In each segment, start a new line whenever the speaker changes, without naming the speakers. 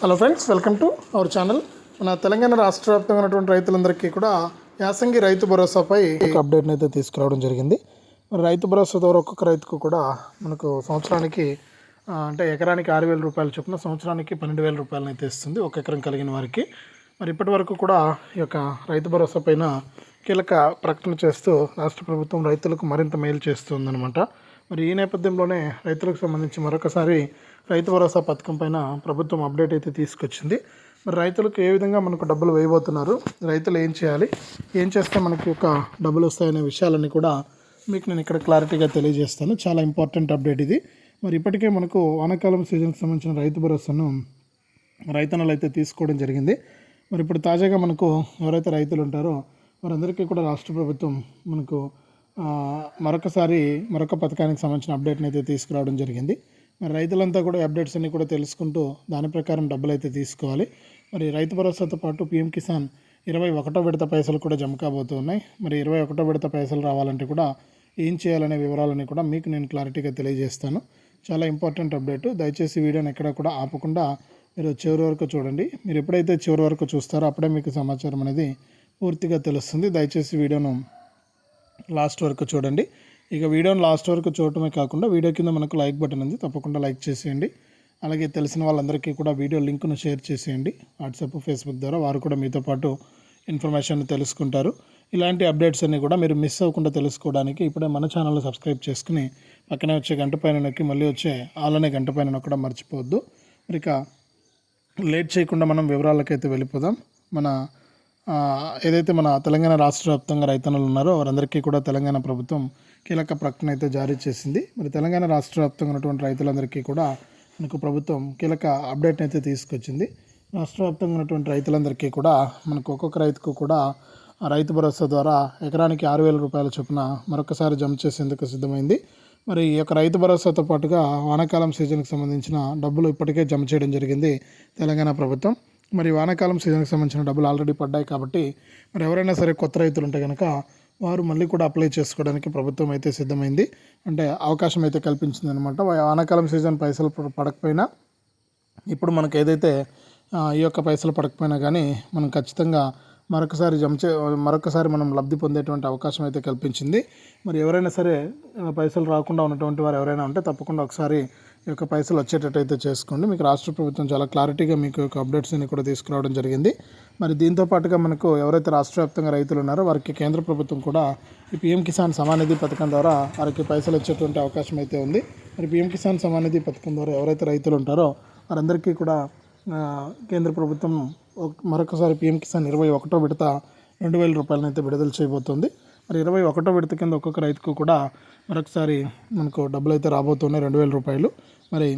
Hello friends welcome to our channel మన తెలంగాణ రాష్ట్ర వ్యాప్తంగా ఉన్నటువంటి రైతులందరికీ కూడా యాసంగి రైతు భరోసాపై ఒక అప్డేట్ని అయితే తీసుకురావడం జరిగింది. మరి రైతు భరోసా ద్వారా ఒక్కొక్క రైతుకు కూడా మనకు సంవత్సరానికి అంటే ఎకరానికి ఆరు వేల రూపాయలు చొప్పున సంవత్సరానికి పన్నెండు వేల రూపాయలను అయితే ఇస్తుంది ఒక ఎకరం కలిగిన వారికి. మరి ఇప్పటి వరకు కూడా ఈ యొక్క రైతు భరోసా పైన కీలక ప్రకటన చేస్తూ రాష్ట్ర ప్రభుత్వం రైతులకు మరింత మేలు చేస్తుందన్నమాట మరి ఈ నేపథ్యంలోనే రైతులకు సంబంధించి మరొకసారి రైతు భరోసా పథకం పైన ప్రభుత్వం అప్డేట్ అయితే తీసుకొచ్చింది. మరి రైతులకు ఏ విధంగా మనకు డబ్బులు వేయబోతున్నారు? రైతులు ఏం చేయాలి? ఏం చేస్తే మనకి ఒక డబ్బులు వస్తాయనే విషయాలన్నీ కూడా మీకు నేను ఇక్కడ క్లారిటీగా తెలియజేస్తాను. చాలా ఇంపార్టెంట్ అప్డేట్ ఇది. మరి ఇప్పటికే మనకు వానాకాలం సీజన్కి సంబంధించిన రైతు భరోసాను రైతన్నలు అయితే తీసుకోవడం జరిగింది. మరి ఇప్పుడు తాజాగా మనకు ఎవరైతే రైతులు ఉంటారో వారందరికీ కూడా రాష్ట్ర ప్రభుత్వం మనకు మరొకసారి మరొక పథకానికి సంబంధించిన అప్డేట్ని అయితే తీసుకురావడం జరిగింది. మరి రైతులంతా కూడా అప్డేట్స్ అన్ని కూడా తెలుసుకుంటూ దాని ప్రకారం డబ్బులు అయితే తీసుకోవాలి. మరి రైతు భరోసాతో పాటు పీఎం కిసాన్ ఇరవై ఒకటో విడత పైసలు కూడా జమ కాబోతున్నాయి. మరి ఇరవై ఒకటో విడత పైసలు రావాలంటే కూడా ఏం చేయాలనే వివరాలని కూడా మీకు నేను క్లారిటీగా తెలియజేస్తాను. చాలా ఇంపార్టెంట్ అప్డేట్ దయచేసి వీడియోని ఎక్కడ కూడా ఆపకుండా మీరు చివరి వరకు చూడండి. మీరు ఎప్పుడైతే చివరి వరకు చూస్తారో అప్పుడే మీకు సమాచారం అనేది పూర్తిగా తెలుస్తుంది. దయచేసి వీడియోను లాస్ట్ వరకు చూడండి. ఇక వీడియోని లాస్ట్ వరకు చూడటమే కాకుండా వీడియో కింద మనకు లైక్ బటన్ ఉంది. తప్పకుండా లైక్ చేసేయండి. అలాగే తెలిసిన వాళ్ళందరికీ కూడా వీడియో లింక్ను షేర్ చేసేయండి. వాట్సాప్ ఫేస్బుక్ ద్వారా వారు కూడా మీతో పాటు ఇన్ఫర్మేషన్ తెలుసుకుంటారు. ఇలాంటి అప్డేట్స్ అన్నీ కూడా మీరు మిస్ అవ్వకుండా తెలుసుకోవడానికి ఇప్పుడే మన ఛానల్ సబ్స్క్రైబ్ చేసుకుని పక్కనే వచ్చే గంట పైన నొక్కి మళ్ళీ వచ్చే ఆలనే గంట పైన నొక్కడం మర్చిపోవద్దు. మరి ఇక లేట్ చేయకుండా మనం వివరాలకైతే వెళ్ళిపోదాం. మన ఏదైతే మన తెలంగాణ రాష్ట్ర వ్యాప్తంగా రైతన్నలు ఉన్నారో వారందరికీ కూడా తెలంగాణ ప్రభుత్వం కీలక ప్రకటన అయితే జారీ చేసింది. మరి తెలంగాణ రాష్ట్ర వ్యాప్తంగా ఉన్నటువంటి రైతులందరికీ కూడా మనకు ప్రభుత్వం కీలక అప్డేట్ అయితే తీసుకొచ్చింది. రాష్ట్ర వ్యాప్తంగా ఉన్నటువంటి రైతులందరికీ కూడా మనకు ఒక్కొక్క రైతుకు కూడా రైతు భరోసా ద్వారా ఎకరానికి ఆరు వేల రూపాయల చొప్పున మరొకసారి జమ చేసేందుకు సిద్ధమైంది. మరి ఈ యొక్క రైతు భరోసాతో పాటుగా వానాకాలం సీజన్కి సంబంధించిన డబ్బులు ఇప్పటికే జమ చేయడం జరిగింది తెలంగాణ ప్రభుత్వం. మరి వానాకాలం సీజన్కి సంబంధించిన డబ్బులు ఆల్రెడీ పడ్డాయి కాబట్టి మరి ఎవరైనా సరే కొత్త రైతులు ఉంటే కనుక వారు మళ్ళీ కూడా అప్లై చేసుకోవడానికి ప్రభుత్వం అయితే సిద్ధమైంది. అంటే అవకాశం అయితే కల్పించింది అనమాట వానాకాలం సీజన్ పైసలు పడకపోయినా ఇప్పుడు మనకు ఏదైతే ఈ యొక్క పైసలు పడకపోయినా కానీ మనం ఖచ్చితంగా మరొకసారి జమ చే మరొకసారి మనం లబ్ధి పొందేటువంటి అవకాశం అయితే కల్పించింది. మరి ఎవరైనా సరే పైసలు రాకుండా ఉన్నటువంటి వారు ఎవరైనా ఉంటే తప్పకుండా ఒకసారి యొక్క పైసలు వచ్చేటట్టు అయితే చేసుకోండి. మీకు రాష్ట్ర ప్రభుత్వం చాలా క్లారిటీగా మీకు యొక్క అప్డేట్స్ని కూడా తీసుకురావడం జరిగింది. మరి దీంతో పాటుగా మనకు ఎవరైతే రాష్ట్ర వ్యాప్తంగా రైతులు ఉన్నారో వారికి కేంద్ర ప్రభుత్వం కూడా ఈ పిఎం కిసాన్ సమానిధి పథకం ద్వారా వారికి పైసలు వచ్చేటువంటి అవకాశం అయితే ఉంది. మరి పిఎం కిసాన్ సమానిధి పథకం ద్వారా ఎవరైతే రైతులు ఉంటారో వారందరికీ కూడా కేంద్ర ప్రభుత్వం మరొకసారి పిఎం కిసాన్ ఇరవై ఒకటో విడత రెండు వేల రూపాయలనైతే విడుదల చేయబోతోంది. మరి ఇరవై ఒకటో విడత కింద ఒక్కొక్క రైతుకు కూడా మరొకసారి మనకు డబ్బులు అయితే రాబోతున్నాయి రెండు వేల రూపాయలు. మరి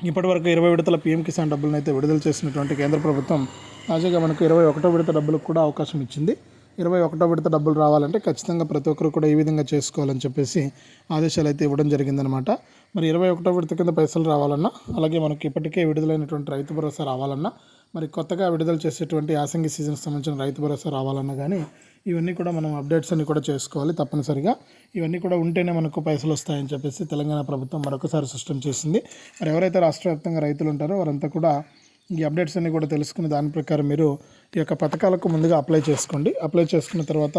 ఇప్పటివరకు ఇరవై విడతల పీఎం కిసాన్ డబ్బులను అయితే విడుదల చేసినటువంటి కేంద్ర ప్రభుత్వం తాజాగా మనకు ఇరవై ఒకటో విడత డబ్బులకు కూడా అవకాశం ఇచ్చింది. ఇరవై ఒకటో విడత డబ్బులు రావాలంటే ఖచ్చితంగా ప్రతి ఒక్కరు కూడా ఈ విధంగా చేసుకోవాలని చెప్పేసి ఆదేశాలు అయితే ఇవ్వడం జరిగిందనమాట మరి ఇరవై ఒకటో విడత కింద పైసలు రావాలన్నా అలాగే మనకి ఇప్పటికే విడుదలైనటువంటి రైతు భరోసా రావాలన్నా మరి కొత్తగా విడుదల చేసేటువంటి యాసంగి సీజన్కి సంబంధించిన రైతు భరోసా రావాలన్నా కానీ ఇవన్నీ కూడా మనం అప్డేట్స్ అన్ని కూడా చేసుకోవాలి తప్పనిసరిగా. ఇవన్నీ కూడా ఉంటేనే మనకు పైసలు వస్తాయని చెప్పేసి తెలంగాణ ప్రభుత్వం మరొకసారి సిస్టమ్ చేసింది. మరి ఎవరైతే రాష్ట్ర వ్యాప్తంగా రైతులు ఉంటారో వారంతా కూడా ఈ అప్డేట్స్ అన్ని కూడా తెలుసుకుని దాని ప్రకారం మీరు ఈ యొక్క పథకాలకు ముందుగా అప్లై చేసుకోండి. అప్లై చేసుకున్న తర్వాత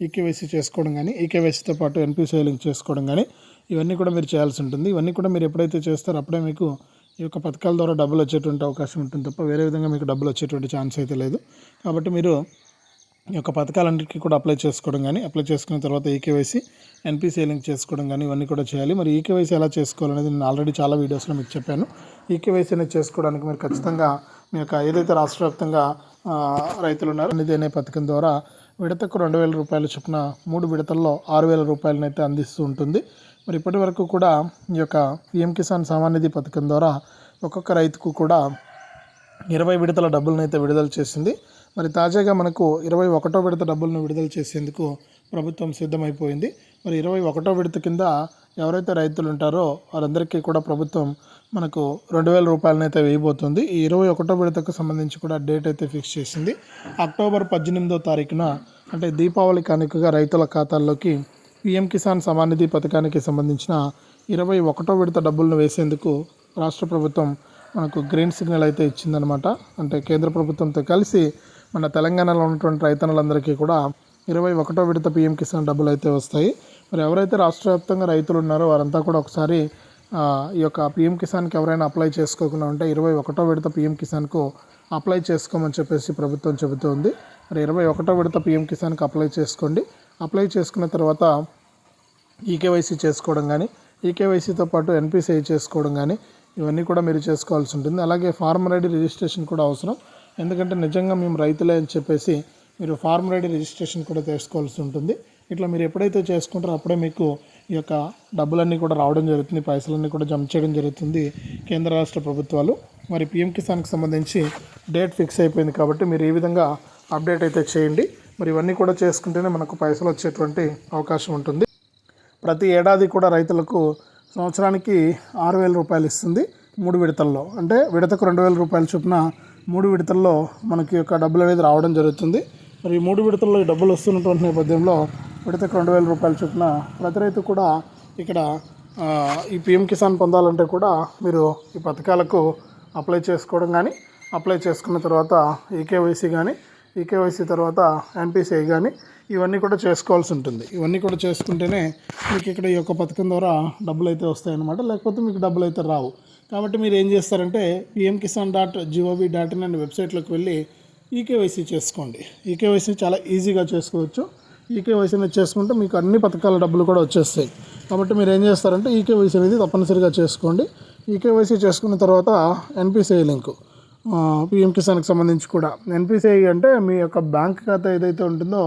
ఈకేవైసీ చేసుకోవడం కానీ ఈకేవైసీతో పాటు ఎన్పిసిఐ లింక్ చేసుకోవడం కానీ ఇవన్నీ కూడా మీరు చేయాల్సి ఉంటుంది. ఇవన్నీ కూడా మీరు ఎప్పుడైతే చేస్తారో అప్పుడే మీకు ఈ యొక్క పథకాల ద్వారా డబ్బులు వచ్చేటువంటి అవకాశం ఉంటుంది తప్ప వేరే విధంగా మీకు డబ్బులు వచ్చేటువంటి ఛాన్స్ అయితే లేదు. కాబట్టి మీరు ఈ యొక్క పథకాలన్నిటికీ కూడా అప్లై చేసుకోవడం కానీ అప్లై చేసుకున్న తర్వాత ఈకేవైసీ ఎన్పిసిఐ లింక్ చేసుకోవడం కానీ ఇవన్నీ కూడా చేయాలి. మరి ఈకేవైసీ ఎలా చేసుకోవాలనేది నేను ఆల్రెడీ చాలా వీడియోస్లో మీకు చెప్పాను. ఈకేవైసీ అనేది చేసుకోవడానికి మీరు ఖచ్చితంగా మీ యొక్క ఏదైతే రాష్ట్ర వ్యాప్తంగా రైతులు ఉన్నారో నిధి అనే పథకం ద్వారా విడతకు రెండు వేల రూపాయల చొప్పున మూడు విడతల్లో ఆరు వేల రూపాయలను అయితే అందిస్తూ ఉంటుంది. మరి ఇప్పటి వరకు కూడా ఈ యొక్క పిఎం కిసాన్ సామాన్యనిధి పథకం ద్వారా ఒక్కొక్క రైతుకు కూడా ఇరవై విడతల డబ్బులను అయితే విడుదల చేసింది. మరి తాజాగా మనకు ఇరవై ఒకటో విడత డబ్బులను విడుదల చేసేందుకు ప్రభుత్వం సిద్ధమైపోయింది. మరి ఇరవై ఒకటో విడత కింద ఎవరైతే రైతులు ఉంటారో వారందరికీ కూడా ప్రభుత్వం మనకు రెండు వేల రూపాయలను అయితే వేయబోతుంది. ఈ ఇరవై ఒకటో విడతకు సంబంధించి కూడా డేట్ అయితే ఫిక్స్ చేసింది. అక్టోబర్ పద్దెనిమిదో తారీఖున అంటే దీపావళి కానుకగా రైతుల ఖాతాల్లోకి పిఎం కిసాన్ సమానిధి పథకానికి సంబంధించిన ఇరవై ఒకటో విడత డబ్బులను వేసేందుకు రాష్ట్ర ప్రభుత్వం మనకు గ్రీన్ సిగ్నల్ అయితే ఇచ్చిందనమాట అంటే కేంద్ర ప్రభుత్వంతో కలిసి మన తెలంగాణలో ఉన్నటువంటి రైతన్నులందరికీ కూడా ఇరవై ఒకటో విడత పిఎం కిసాన్ డబ్బులు అయితే వస్తాయి. మరి ఎవరైతే రాష్ట్ర వ్యాప్తంగా రైతులు ఉన్నారో వారంతా కూడా ఒకసారి ఈ యొక్క పిఎం కిసాన్కి ఎవరైనా అప్లై చేసుకోకుండా ఉంటే ఇరవై ఒకటో విడత పిఎం కిసాన్కు అప్లై చేసుకోమని చెప్పేసి ప్రభుత్వం చెబుతోంది. మరి ఇరవై ఒకటో విడత పిఎం కిసాన్కి అప్లై చేసుకోండి. అప్లై చేసుకున్న తర్వాత ఈకేవైసీ చేసుకోవడం కానీ ఈకేవైసీతో పాటు ఎన్పిసిఐ చేసుకోవడం కానీ ఇవన్నీ కూడా మీరు చేసుకోవాల్సి ఉంటుంది. అలాగే ఫార్మర్ ఐడి రిజిస్ట్రేషన్ కూడా అవసరం. ఎందుకంటే నిజంగా మేము రైతులే అని చెప్పేసి మీరు ఫార్మర్ ఐడి రిజిస్ట్రేషన్ కూడా చేసుకోవాల్సి ఉంటుంది. ఇట్లా మీరు ఎప్పుడైతే చేసుకుంటారో అప్పుడే మీకు ఈ యొక్క డబ్బులన్నీ కూడా రావడం జరుగుతుంది పైసలన్నీ కూడా జమ చేయడం జరుగుతుంది కేంద్ర రాష్ట్ర ప్రభుత్వాలు. మరి పిఎం కిసాన్కి సంబంధించి డేట్ ఫిక్స్ అయిపోయింది కాబట్టి మీరు ఈ విధంగా అప్డేట్ అయితే చేయండి. మరి ఇవన్నీ కూడా చేసుకుంటేనే మనకు పైసలు వచ్చేటువంటి అవకాశం ఉంటుంది. ప్రతి ఏడాది కూడా రైతులకు సంవత్సరానికి ఆరు వేల రూపాయలు ఇస్తుంది మూడు విడతల్లో. అంటే విడతకు రెండు వేల రూపాయల చొప్పున మూడు విడతల్లో మనకి యొక్క డబ్బులు అనేది రావడం జరుగుతుంది. మరి ఈ మూడు విడతల్లో ఈ డబ్బులు వస్తున్నటువంటి నేపథ్యంలో విడతకు రెండు వేల రూపాయల చొప్పున ప్రతి రైతు కూడా ఇక్కడ ఈ పిఎం కిసాన్ పొందాలంటే కూడా మీరు ఈ పథకాలకు అప్లై చేసుకోవడం కానీ అప్లై చేసుకున్న తర్వాత ఈకేవైసీ కానీ ఈకేవైసీ తర్వాత ఎన్పిసిఐ కానీ ఇవన్నీ కూడా చేసుకోవాల్సి ఉంటుంది. ఇవన్నీ కూడా చేసుకుంటేనే మీకు ఇక్కడ ఈ యొక్క పథకం ద్వారా డబ్బులు అయితే వస్తాయన్నమాట. లేకపోతే మీకు డబ్బులు అయితే రావు. కాబట్టి మీరు ఏం చేస్తారంటే PM Kisan dot gov dot in అనే వెబ్సైట్లోకి వెళ్ళి ఈకేవైసీ చేసుకోండి. ఈకేవైసీ చాలా ఈజీగా చేసుకోవచ్చు. ఈకేవైసీ అనేది చేసుకుంటే మీకు అన్ని పథకాల డబ్బులు కూడా వచ్చేస్తాయి. కాబట్టి మీరు ఏం చేస్తారంటే ఈకేవైసీ అనేది తప్పనిసరిగా చేసుకోండి. ఈకేవైసీ చేసుకున్న తర్వాత ఎన్పిసిఐ లింకు పిఎం కిసాన్కి సంబంధించి కూడా. ఎన్పిసిఐ అంటే మీ యొక్క బ్యాంక్ ఖాతా ఏదైతే ఉంటుందో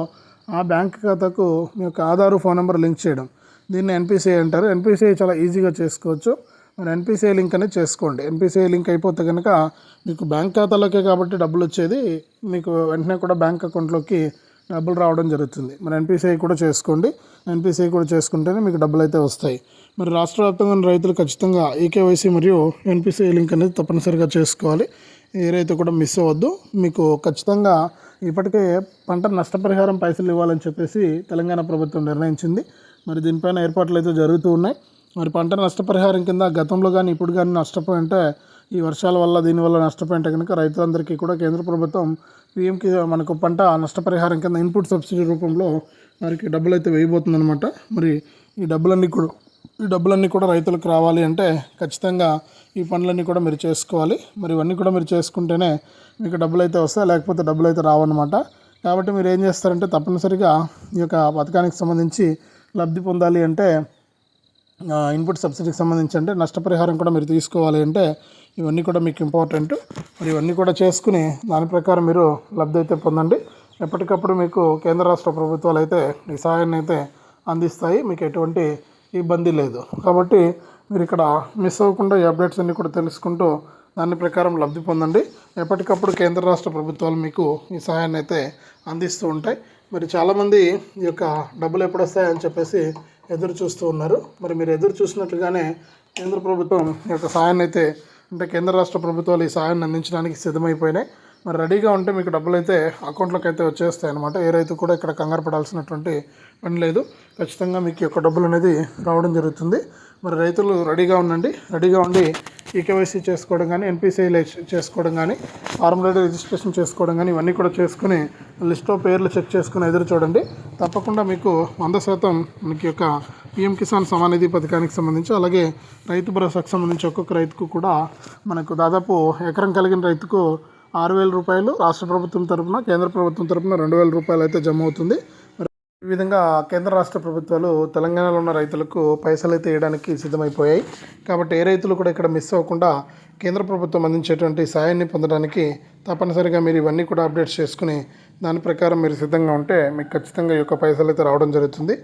ఆ బ్యాంక్ ఖాతాకు మీ యొక్క ఆధారు ఫోన్ నెంబర్ లింక్ చేయడం. దీన్ని ఎన్పిసిఐ అంటారు. ఎన్పిసిఐ చాలా ఈజీగా చేసుకోవచ్చు. మన ఎన్పిసిఐ లింక్ అనేది చేసుకోండి. ఎన్పిసిఐ లింక్ అయిపోతే కనుక మీకు బ్యాంక్ ఖాతాలోకే కాబట్టి డబ్బులు వచ్చేది మీకు వెంటనే కూడా బ్యాంక్ అకౌంట్లోకి డబ్బులు రావడం జరుగుతుంది. మరి ఎన్పిసిఐ కూడా చేసుకోండి. ఎన్పిసిఐ కూడా చేసుకుంటేనే మీకు డబ్బులు అయితే వస్తాయి. మరి రాష్ట్ర వ్యాప్తంగా ఉన్న రైతులు ఖచ్చితంగా ఈకేవైసీ మరియు ఎన్పిసిఐ లింక్ అనేది తప్పనిసరిగా చేసుకోవాలి. ఏ రైతు కూడా మిస్ అవ్వద్దు. మీకు ఖచ్చితంగా ఇప్పటికే పంట నష్టపరిహారం పైసలు ఇవ్వాలని చెప్పేసి తెలంగాణ ప్రభుత్వం నిర్ణయించింది. మరి దీనిపైన ఏర్పాట్లు అయితే జరుగుతూ ఉన్నాయి. మరి పంట నష్టపరిహారం కింద గతంలో కానీ ఇప్పుడు కానీ నష్టపోయి ఉంటే ఈ వర్షాల వల్ల దీనివల్ల నష్టపోయింటే కనుక రైతులందరికీ కూడా కేంద్ర ప్రభుత్వం పిఎంకి మనకు పంట నష్టపరిహారం కింద ఇన్పుట్ సబ్సిడీ రూపంలో వారికి డబ్బులు అయితే వేయబోతుందన్నమాట. మరి ఈ డబ్బులన్నీ కూడా ఈ డబ్బులన్నీ కూడా రైతులకు రావాలి అంటే ఖచ్చితంగా ఈ పనులన్నీ కూడా మీరు చేసుకోవాలి. మరి ఇవన్నీ కూడా మీరు చేసుకుంటేనే మీకు డబ్బులు అయితే వస్తాయి లేకపోతే డబ్బులు అయితే రావన్నమాట. కాబట్టి మీరు ఏం చేస్తారంటే తప్పనిసరిగా ఈ యొక్క పథకానికి సంబంధించి లబ్ధి పొందాలి అంటే ఇన్పుట్ సబ్సిడీకి సంబంధించి అంటే నష్టపరిహారం కూడా మీరు తీసుకోవాలి అంటే ఇవన్నీ కూడా మీకు ఇంపార్టెంట్ మరి ఇవన్నీ కూడా చేసుకుని దాని ప్రకారం మీరు లబ్ధి అయితే పొందండి. ఎప్పటికప్పుడు మీకు కేంద్ర రాష్ట్ర ప్రభుత్వాలు అయితే ఈ సహాయాన్ని అయితే అందిస్తాయి. మీకు ఎటువంటి ఇబ్బంది లేదు. కాబట్టి మీరు ఇక్కడ మిస్ అవ్వకుండా ఈ అప్డేట్స్ అన్నీ కూడా తెలుసుకుంటూ దాని ప్రకారం లబ్ధి పొందండి. ఎప్పటికప్పుడు కేంద్ర రాష్ట్ర ప్రభుత్వాలు మీకు ఈ సహాయాన్ని అయితే అందిస్తూ ఉంటాయి. మరి చాలామంది ఈ యొక్క డబ్బులు ఎప్పుడు వస్తాయని చెప్పేసి ఎదురు చూస్తూ ఉన్నారు. మరి మీరు ఎదురు చూసినట్లుగానే కేంద్ర ప్రభుత్వం ఈ యొక్క సహాయాన్ని అయితే అంటే కేంద్ర రాష్ట్ర ప్రభుత్వాలు ఈ సహాయాన్ని అందించడానికి సిద్ధమైపోయినాయి. మరి రెడీగా ఉంటే మీకు డబ్బులు అయితే అకౌంట్లోకి అయితే వచ్చేస్తాయి అనమాట ఏ రైతు కూడా ఇక్కడ కంగారు పడాల్సినటువంటి పని లేదు. ఖచ్చితంగా మీకు యొక్క డబ్బులు అనేది రావడం జరుగుతుంది. మరి రైతులు రెడీగా ఉండండి. రెడీగా ఉండి ఈకేవైసీ చేసుకోవడం కానీ ఎన్పిసిఐ చేసుకోవడం కానీ ఫార్ములేట్ రిజిస్ట్రేషన్ చేసుకోవడం కానీ ఇవన్నీ కూడా చేసుకుని లిస్ట్లో పేర్లు చెక్ చేసుకుని ఎదురు చూడండి. తప్పకుండా మీకు వంద శాతం మనకి యొక్క పిఎం కిసాన్ సమానిధి పథకానికి సంబంధించి అలాగే రైతు భరోసాకు సంబంధించి ఒక్కొక్క రైతుకు కూడా మనకు దాదాపు ఎకరం కలిగిన రైతుకు ఆరు వేల రూపాయలు రాష్ట్ర ప్రభుత్వం తరపున కేంద్ర ప్రభుత్వం తరపున రెండు వేల రూపాయలు అయితే జమ అవుతుంది. మరి ఈ విధంగా కేంద్ర రాష్ట్ర ప్రభుత్వాలు తెలంగాణలో ఉన్న రైతులకు పైసలు అయితే వేయడానికి సిద్ధమైపోయాయి. కాబట్టి ఏ రైతులు కూడా ఇక్కడ మిస్ అవ్వకుండా కేంద్ర ప్రభుత్వం అందించేటువంటి సాయాన్ని పొందడానికి తప్పనిసరిగా మీరు ఇవన్నీ కూడా అప్డేట్స్ చేసుకుని దాని ప్రకారం మీరు సిద్ధంగా ఉంటే మీకు ఖచ్చితంగా ఈ యొక్క పైసలు అయితే రావడం జరుగుతుంది.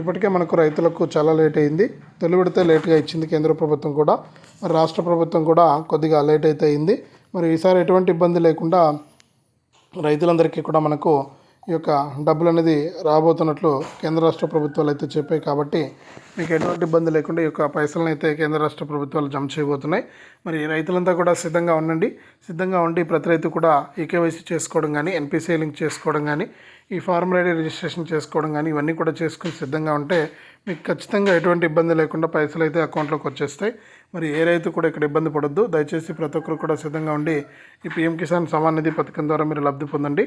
ఇప్పటికే మనకు రైతులకు చాలా లేట్ అయింది. తొలి విడత లేట్గా ఇచ్చింది కేంద్ర ప్రభుత్వం కూడా. మరి రాష్ట్ర ప్రభుత్వం కూడా కొద్దిగా లేట్ అయితే అయింది. మరి ఈసారి ఎటువంటి ఇబ్బంది లేకుండా రైతులందరికీ కూడా మనకు ఈ యొక్క డబ్బులు అనేది రాబోతున్నట్లు కేంద్ర రాష్ట్ర ప్రభుత్వాలు అయితే చెప్పాయి కాబట్టి మీకు ఎటువంటి ఇబ్బంది లేకుండా ఈ యొక్క పైసలను అయితే కేంద్ర రాష్ట్ర ప్రభుత్వాలు జమ చేయబోతున్నాయి. మరి రైతులంతా కూడా సిద్ధంగా ఉండండి. సిద్ధంగా ఉండి ప్రతి రైతు కూడా ఈకేవైసీ చేసుకోవడం కానీ ఎన్పిసిఐ లింక్ చేసుకోవడం కానీ ఈ ఫార్మ్ రెడీ రిజిస్ట్రేషన్ చేసుకోవడం కానీ ఇవన్నీ కూడా చేసుకుని సిద్ధంగా ఉంటే మీకు ఖచ్చితంగా ఎటువంటి ఇబ్బంది లేకుండా పైసలు అయితే అకౌంట్లోకి వచ్చేస్తాయి. మరి ఏ రైతు కూడా ఇక్కడ ఇబ్బంది పడొద్దు. దయచేసి ప్రతి ఒక్కరు కూడా సిద్ధంగా ఉండి ఈ పిఎం కిసాన్ సమాన్ నిధి పథకం ద్వారా మీరు లబ్ధి పొందండి.